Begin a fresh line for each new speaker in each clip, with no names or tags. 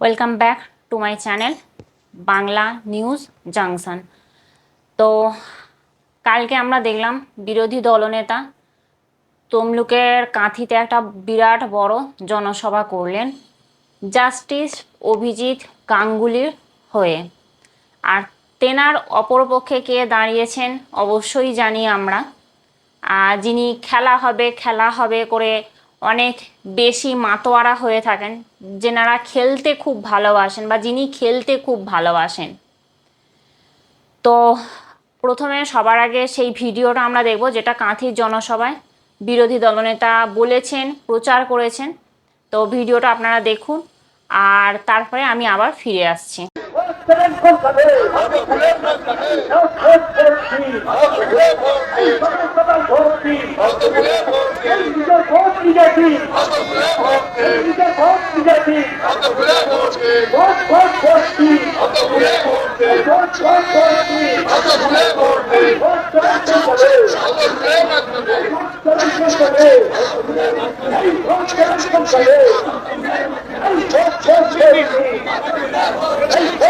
Welcome back to my channel Bangla news junction তো কালকে আমরা দেখলাম বিরোধী দলনেতা তমলুকের কাঁথিতে একটা বিরাট বড় জনসভা করলেন জাস্টিস অভিজিৎ গাঙ্গুলির হয়ে। আর তেনার অপরপক্ষে কে দাঁড়িয়েছেন অবশ্যই জানি আমরা। যিনি খেলা হবে খেলা হবে করে অনেক বেশি মাতোয়ারা হয়ে থাকেন, যেনারা খেলতে খুব ভালোবাসেন বা যিনি খেলতে খুব ভালোবাসেন। তো প্রথমে সবার আগে সেই ভিডিওটা আমরা দেখব, যেটা কাঁথির জনসভায় বিরোধী দলনেতা বলেছেন, প্রচার করেছেন। তো ভিডিওটা আপনারা দেখুন, আর তারপরে আমি আবার ফিরে আসছি।
চ্যালেঞ্জ কলকাতা আমি খুলে কলকাতা ভোট করছি। খুলে ভোটছি
সদস্যতা ভোটছি ভোট খুলে ভোটছি নিজের ভোট বিজেপি ভোট খুলে ভোটছি নিজের ভোট বিজেপি ভোট খুলে ভোটছি ভোট
ভোট ভোটছি ভোট খুলে ভোটছি ভোট ভোট ভোটছি
ভোট খুলে ভোটছি ভোট চ্যালেঞ্জ করে ভোট খুলে কলকাতা ভোট চ্যালেঞ্জ করে ভোট চ্যালেঞ্জ করে ভোট ভোট ভোটছি ভোট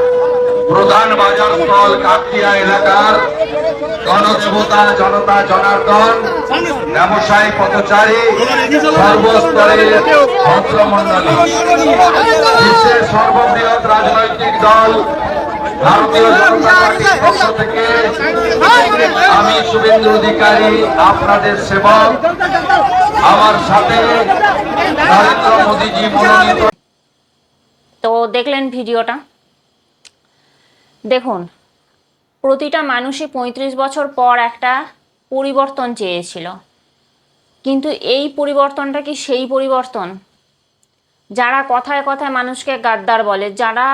প্রধান বাজার স্থল কাকটিয়া এলাকার গণদেবতা জনতা, জনার্দন, ব্যবসায়ী, পথচারী, সর্বস্তরের ভদ্রমন্ডলী বিশ্বের সর্ববৃহৎ রাজনৈতিক দল ভারতীয় জনতা পার্টির পক্ষ থেকে আমি শুভেন্দু অধিকারী, আপনাদের সেবক। আমার সাথে নরেন্দ্র মোদীজি মনোনীত।
তো দেখলেন ভিডিওটা। দেখুন, প্রতিটা মানুষই পঁয়ত্রিশ বছর পর একটা পরিবর্তন চেয়েছিল। কিন্তু এই পরিবর্তনটা কি সেই পরিবর্তন? যারা কথায় কথায় মানুষকে গাদ্দার বলে, যারা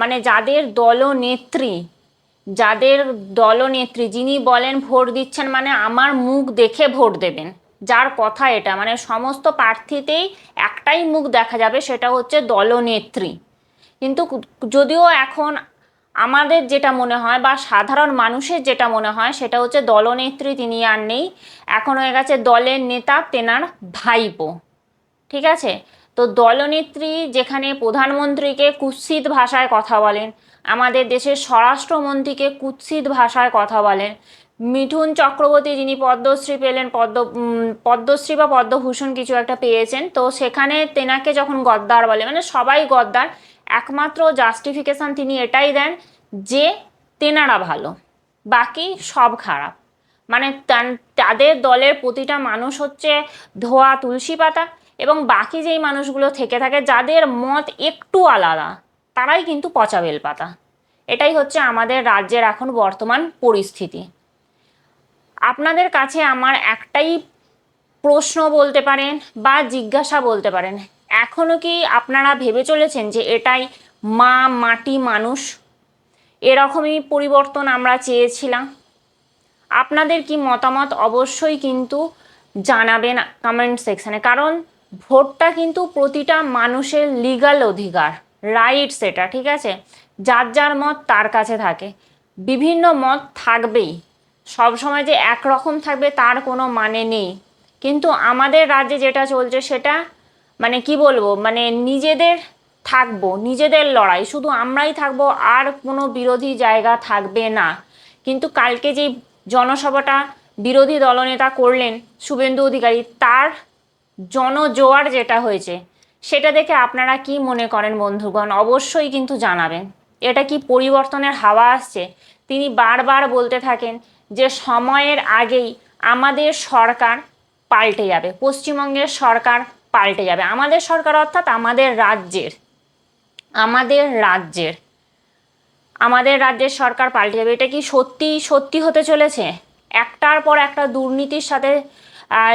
মানে যাদের দলনেত্রী যাদের দলনেত্রী যিনি বলেন ভোট দিচ্ছেন মানে আমার মুখ দেখে ভোট দেবেন, যার কথা এটা মানে সমস্ত প্রার্থীতেই একটাই মুখ দেখা যাবে, সেটা হচ্ছে দলনেত্রী। কিন্তু যদিও এখন আমাদের যেটা মনে হয় বা সাধারণ মানুষের যেটা মনে হয় সেটা হচ্ছে দলনেত্রী তিনি আর নেই। এখন হয়ে গেছে দলের নেতা তেনার ভাইপো। ঠিক আছে? তো দলনেত্রী যেখানে প্রধানমন্ত্রীকে কুৎসিত ভাষায় কথা বলেন, আমাদের দেশের স্বরাষ্ট্রমন্ত্রীকে কুৎসিত ভাষায় কথা বলেন, মিঠুন চক্রবর্তী যিনি পদ্মশ্রী পেলেন, পদ্ম পদ্মশ্রী বা পদ্মভূষণ কিছু একটা পেয়েছেন, তো সেখানে তেনাকে যখন গদ্দার বলে মানে সবাই গদ্দার একমাত্র জাস্টিফিকেশন তিনি এটাই দেন যে তেনারা ভালো, বাকি সব খারাপ। মানে তাদের দলের প্রতিটা মানুষ হচ্ছে ধোয়া তুলসী পাতা এবং বাকি যেই মানুষগুলো থেকে থাকে যাদের মত একটু আলাদা, তারাই কিন্তু পচা বেল পাতা এটাই হচ্ছে আমাদের রাজ্যের এখন বর্তমান পরিস্থিতি। আপনাদের কাছে আমার একটাই প্রশ্ন বলতে পারেন বা জিজ্ঞাসা বলতে পারেন এখনও কি আপনারা ভেবে চলেছেন যে এটাই মা মাটি মানুষ? এরকমই পরিবর্তন আমরা চেয়েছিলাম। আপনাদের কি মতামত অবশ্যই কিন্তু জানাবেন কমেন্ট সেকশানে কারণ ভোটটা কিন্তু প্রতিটা মানুষের লিগাল অধিকার রাইট সেটা ঠিক আছে? যার যার মত তার কাছে থাকে। বিভিন্ন মত থাকবেই। সব সময় যে একরকম থাকবে তার কোনো মানে নেই। কিন্তু আমাদের রাজ্যে যেটা চলছে সেটা মানে কি বলব মানে নিজেদের থাকব, নিজেদের লড়াই, শুধু আমরাই থাকব, আর কোনো বিরোধী জায়গা থাকবে না। কিন্তু কালকে যেই জনসভাটা বিরোধী দলনেতা করলেন শুভেন্দু অধিকারী, তার জনজোয়ার যেটা হয়েছে, সেটা দেখে আপনারা কি মনে করেন বন্ধুগণ? অবশ্যই কিন্তু জানাবেন। এটা কি পরিবর্তনের হাওয়া আসছে? তিনি বারবার বলতে থাকেন যে সময়ের আগেই আমাদের সরকার পাল্টে যাবে, পশ্চিমবঙ্গের সরকার পাল্টে যাবে। আমাদের সরকার অর্থাৎ আমাদের রাজ্যের আমাদের রাজ্যের আমাদের রাজ্যের সরকার পাল্টে যাবে। এটা কি সত্যি সত্যি হতে চলেছে? একটার পর একটা দুর্নীতির সাথে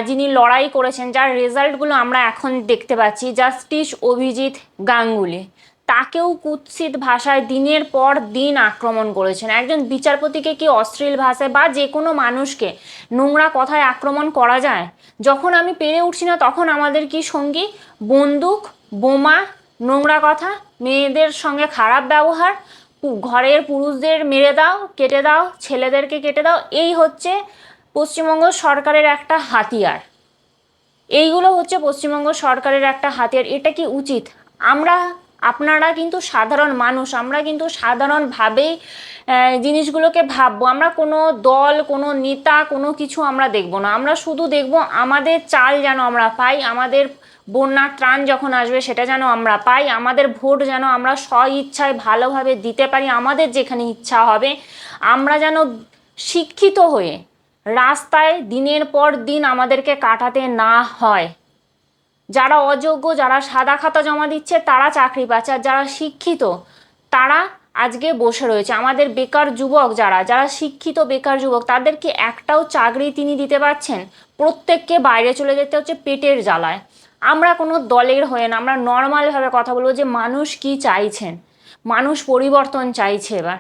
যিনি লড়াই করেছেন, যার রেজাল্টগুলো আমরা এখন দেখতে পাচ্ছি, জাস্টিস অভিজিৎ গাঙ্গুলি। তাকেও কুৎসিত ভাষায় দিনের পর দিন আক্রমণ করেছেন। একজন বিচারপতিকে কি অশ্লীল ভাষায় বা যে কোনো মানুষকে নোংরা কথায় আক্রমণ করা যায়? যখন আমি পেরে উঠছি না, তখন আমাদের কি সঙ্গী? বন্দুক, বোমা, নোংরা কথা, মেয়েদের সঙ্গে খারাপ ব্যবহার ঘরের পুরুষদের মেরে দাও, কেটে দাও, ছেলেদেরকে কেটে দাও, এই হচ্ছে পশ্চিমবঙ্গ সরকারের একটা হাতিয়ার। এইগুলো হচ্ছে পশ্চিমবঙ্গ সরকারের একটা হাতিয়ার। এটা কি উচিত? আমরা আপনারা কিন্তু সাধারণ মানুষ, আমরা কিন্তু সাধারণভাবেই জিনিসগুলোকে ভাববো। আমরা কোনো দল, কোনো নেতা, কোনো কিছু আমরা দেখব না। আমরা শুধু দেখব আমাদের চাল যেন আমরা পাই, আমাদের বন্যার ত্রাণ যখন আসবে সেটা যেন আমরা পাই, আমাদের ভোট যেন আমরা স্ব ইচ্ছায় ভালোভাবে দিতে পারি, আমাদের যেখানে ইচ্ছা হবে, আমরা যেন শিক্ষিত হয়ে রাস্তায় দিনের পর দিন আমাদেরকে কাটাতে না হয়। যারা অযোগ্য, যারা সাদা খাতা জমা দিচ্ছে, তারা চাকরি পাচ্ছে। আর যারা শিক্ষিত, তারা আজকে বসে রয়েছে। আমাদের বেকার যুবক যারা যারা শিক্ষিত বেকার যুবক, তাদেরকে একটাও চাকরি তিনি দিতে পারছেন। প্রত্যেককে বাইরে চলে যেতে হচ্ছে পেটের জ্বালায়। আমরা কোনো দলের হয়ে না, আমরা নর্মালভাবে কথা বলব যে মানুষ কি চাইছেন? মানুষ পরিবর্তন চাইছে এবার।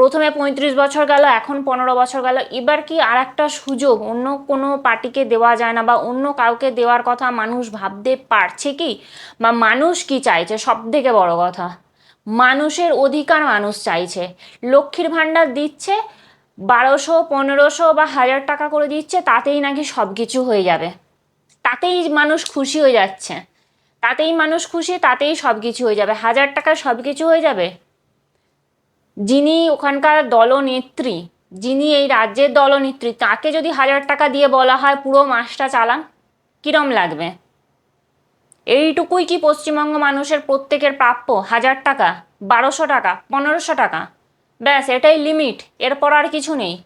প্রথমে পঁয়ত্রিশ বছর গেল, এখন পনেরো বছর গেল। এবার কি আর একটা সুযোগ? অন্য কোনো পার্টিকে দেওয়া যায় না বা অন্য কাউকে দেওয়ার কথা মানুষ ভাবতে পারছে কি? বা মানুষ কি চাইছে? সব থেকে বড় কথা, মানুষের অধিকার মানুষ চাইছে। লক্ষ্মীর ভাণ্ডার দিচ্ছে, বারোশো, পনেরোশো বা হাজার টাকা করে দিচ্ছে, তাতেই নাকি সব কিছু হয়ে যাবে। তাতেই মানুষ খুশি হয়ে যাচ্ছে। তাতেই মানুষ খুশি, তাতেই সব কিছু হয়ে যাবে। হাজার টাকায় সব কিছু হয়ে যাবে? যিনি ওখানকার দলনেত্রী, যিনি এই রাজ্যের দলনেত্রী, তাকে যদি হাজার টাকা দিয়ে বলা হয় পুরো মাসটা চালান, কিরম লাগবে? এইটুকুই কি পশ্চিমবঙ্গ মানুষের প্রত্যেকের প্রাপ্য? হাজার টাকা? বারোশো টাকা? পনেরোশো টাকা? ব্যাস, এটাই লিমিট এরপর আর কিছু নেই।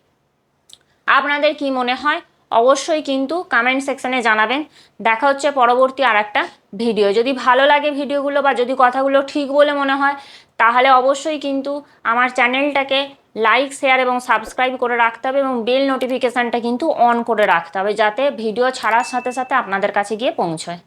আপনাদের কি মনে হয়? অবশ্যই কিন্তু কমেন্ট সেকশনে জানাবেন। দেখা হচ্ছে পরবর্তী আর একটা ভিডিও যদি ভালো লাগে ভিডিওগুলো বা যদি কথাগুলো ঠিক বলে মনে হয়, তাহলে অবশ্যই কিন্তু আমার চ্যানেলটাকে লাইক শেয়ার এবং সাবস্ক্রাইব করে রাখতে হবে এবং বেল নোটিফিকেশানটা কিন্তু অন করে রাখতে হবে যাতে ভিডিও ছাড়ার সাথে সাথে আপনাদের কাছে গিয়ে পৌঁছয়।